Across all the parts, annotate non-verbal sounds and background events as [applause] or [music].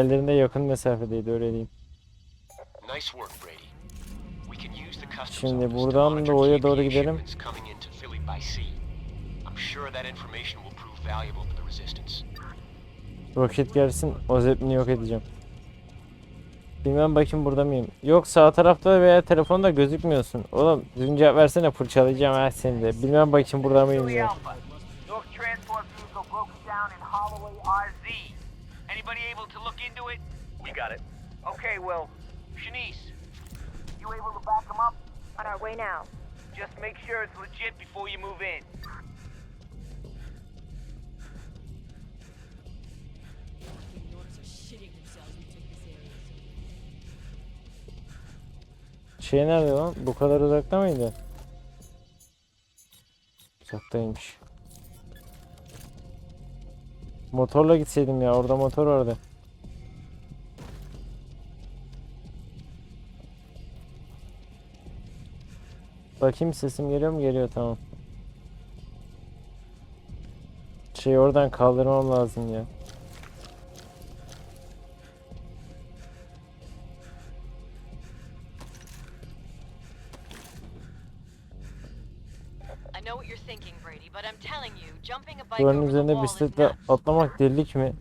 Diğerlerinde yakın mesafedeydi öyle diyeyim. Şimdi buradan monitor doğuya doğru gidelim. Roket gelsin o zeplini yok edeceğim. Bilmem bakayım burada mıyım? Yok sağ tarafta veya telefonda gözükmüyorsun. Oğlum düzgün cevap versene fırçalayacağım ha seni de. Bilmem bakayım burada mıyım Philly Anybody able to look into it? We got it. Okay, well, Shanice, you able to back them up? On our way now. Just make sure it's legit before you move in. Şey nerede lan? Bu kadar uzakta mıydı? Uzaktaymış. Motorla gitseydim ya orada motor vardı. Bakayım sesim geliyor mu? Geliyor tamam. Şey oradan kaldırmam lazım ya. Wall is bisikletle atlamak delilik mi?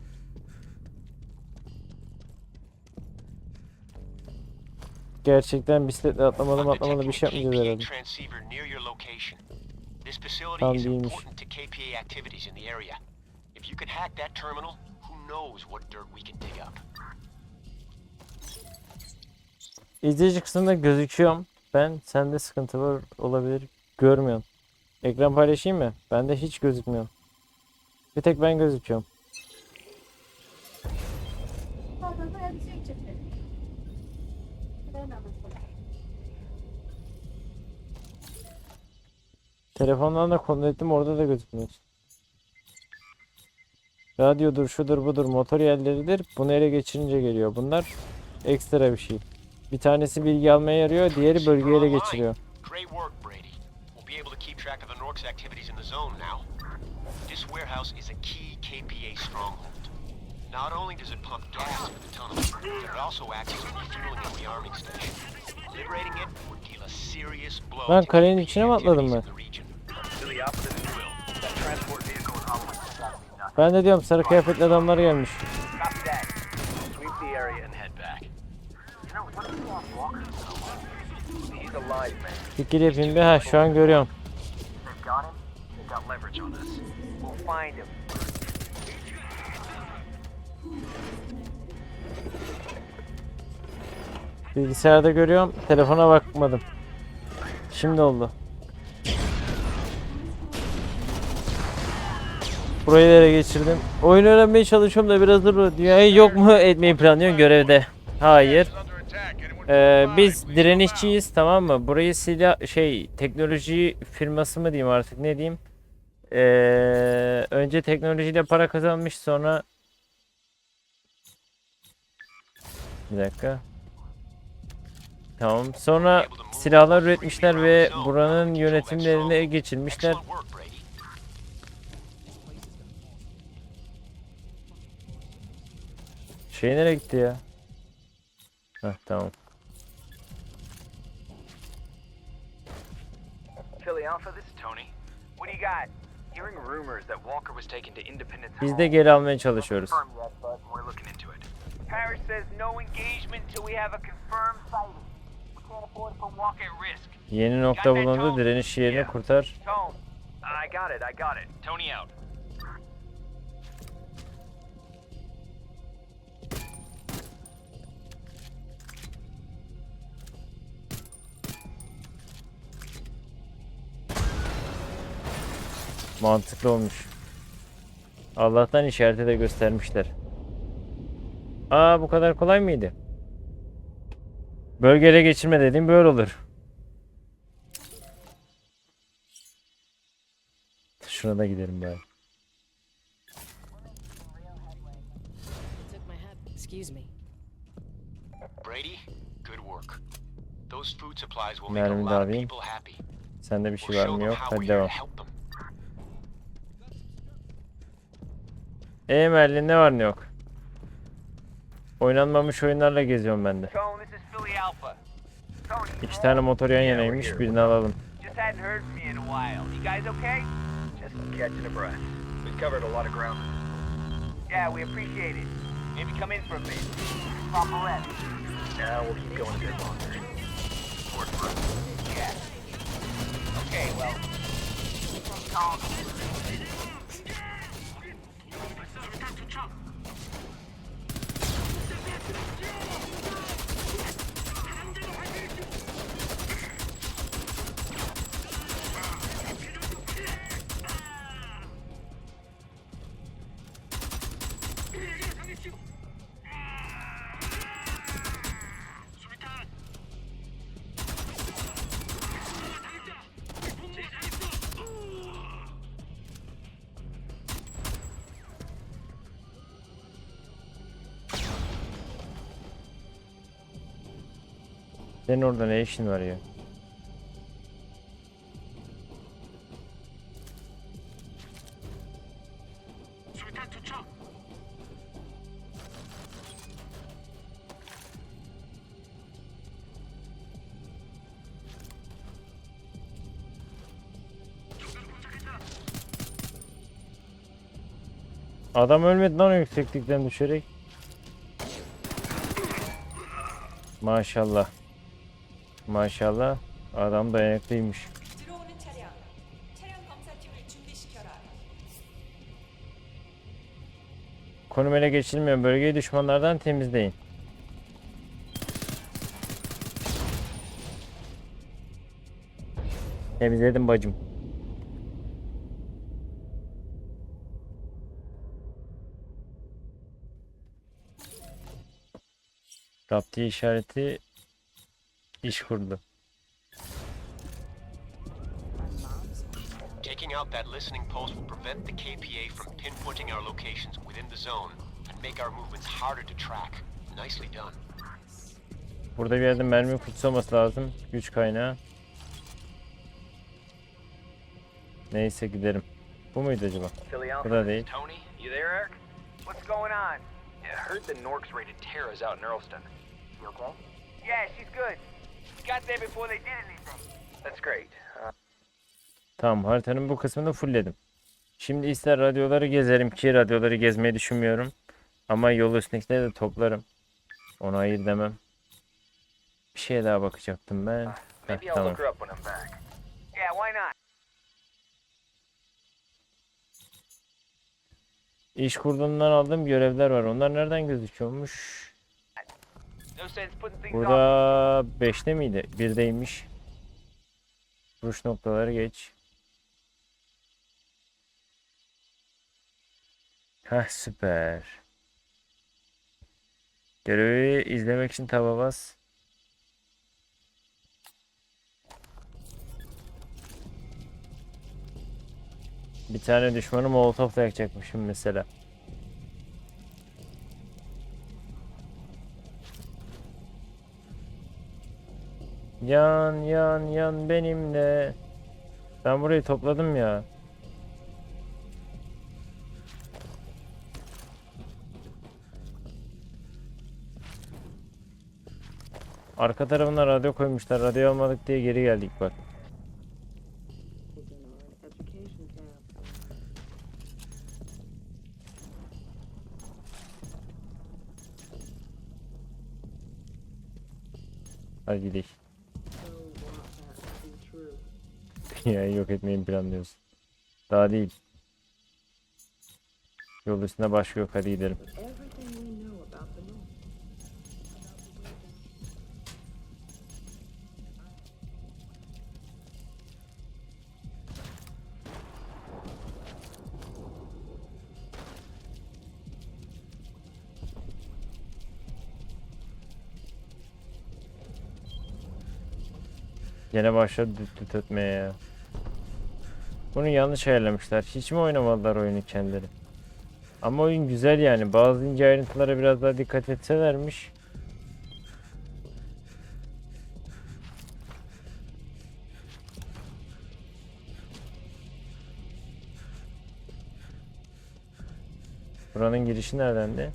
Gerçekten bisikletle atlamadım atlamadım bir şey yapmayacağız herhalde. transceiver near your location. This facility Tam is değilmiş. important to KPA activities in the area. If you can hack that terminal, who knows what dirt we can dig up. İzleyici kısmında gözüküyorum. Ben sende sıkıntı var olabilir. Görmüyorum. Ekran paylaşayım mı? Bende hiç gözükmüyor. Bir tek ben gözüküyorum. Telefondan da kontrol ettim orada da gözükmüyor. Radyodur, şudur, budur, motor yerleridir. Bunu ele geçirince geliyor. Bunlar ekstra bir şey. Bir tanesi bilgi almaya yarıyor, diğeri bölgeyi ele geçiriyor. Able to keep track of the Norks activities in the zone now. This warehouse is a key KPA stronghold. Not only does it pump gas into the tunnel, but it also acts as a refueling and rearming station. Liberating it would deal a serious blow Lan to kalenin KPA içine mi atladım activities ben? Ben de diyorum sarı kıyafetli adamlar gelmiş. Fikir yapayım bir ha şu an görüyorum. Bilgisayarda görüyorum. Telefona bakmadım. Şimdi oldu. Burayı ele geçirdim. Oyun öğrenmeye çalışıyorum da biraz dur. Dünyayı yok mu etmeyi planlıyorsun görevde? Hayır. Ee, biz direnişçiyiz tamam mı? Burayı silah şey teknoloji firması mı diyeyim artık ne diyeyim? Ee, önce teknolojiyle para kazanmış sonra bir dakika. Tamam. Sonra silahlar üretmişler ve buranın yönetimlerini ele geçirmişler. Şey nereye gitti ya? Heh tamam. Biz de geri almaya çalışıyoruz. Parrish says no engagement till we have a confirmed sighting. We can't afford to put Walker at risk. Yeni nokta bulundu. Direniş yerini kurtar. I got it, I got it. Tony out. Mantıklı olmuş. Allah'tan işareti de göstermişler. Aa bu kadar kolay mıydı? Bölgele geçirme dediğim böyle olur. Şuna da gidelim bari. Took my hat. Excuse me. Brady, good work. Those food supplies will make a Mermi de lot of alayım. people happy. Sende bir şey var mı yok? Hadi devam. Help them. E Merlin ne var ne yok? Oynanmamış oyunlarla geziyorum ben de. İki tane motor yan yanaymış birini alalım. we appreciate it. Maybe come in for a bit. Now we'll keep going a bit longer. Work for us. Yeah. Okay, well. 上了。Senin orada ne işin var ya? Adam ölmedi lan yükseklikten düşerek. Maşallah. Maşallah adam dayanıklıymış. Konum ele geçilmiyor. Bölgeyi düşmanlardan temizleyin. Temizledim bacım. Rapti işareti iş kurdu. Taking out that listening post will prevent the KPA from pinpointing our locations within the zone and make our movements harder to track. Nicely done. Burada bir yerde mermi kutusu olması lazım. Güç kaynağı. Neyse giderim. Bu muydu acaba? Bu da değil. Tony, you there, Eric? What's going on? Yeah, I heard the Norks raided Terra's out in Earlston. You okay? Yeah, she's good. Tamam haritanın bu kısmını fullledim. Şimdi ister radyoları gezerim ki radyoları gezmeyi düşünmüyorum. Ama yol üstündekileri de toplarım. Ona hayır demem. Bir şeye daha bakacaktım ben. Heh, tamam. Yeah? İş kurduğundan aldığım görevler var. Onlar nereden gözüküyormuş? Burada 5'te miydi? 1'deymiş. Vuruş noktaları geç. Heh süper. Görevi izlemek için taba bas. Bir tane düşmanı molotofla yakacakmışım mesela. Yan yan yan benimle. Ben burayı topladım ya. Arka tarafına radyo koymuşlar. Radyo almadık diye geri geldik bak. Hadi gidelim. [laughs] Dünyayı yok etmeyi planlıyorsun. Daha değil. Yol üstünde başka yok. Hadi gidelim. Gene başladı düt düt ötmeye ya. Bunu yanlış ayarlamışlar. Hiç mi oynamadılar oyunu kendileri? Ama oyun güzel yani. Bazı ince ayrıntılara biraz daha dikkat etselermiş. Buranın girişi neredendi?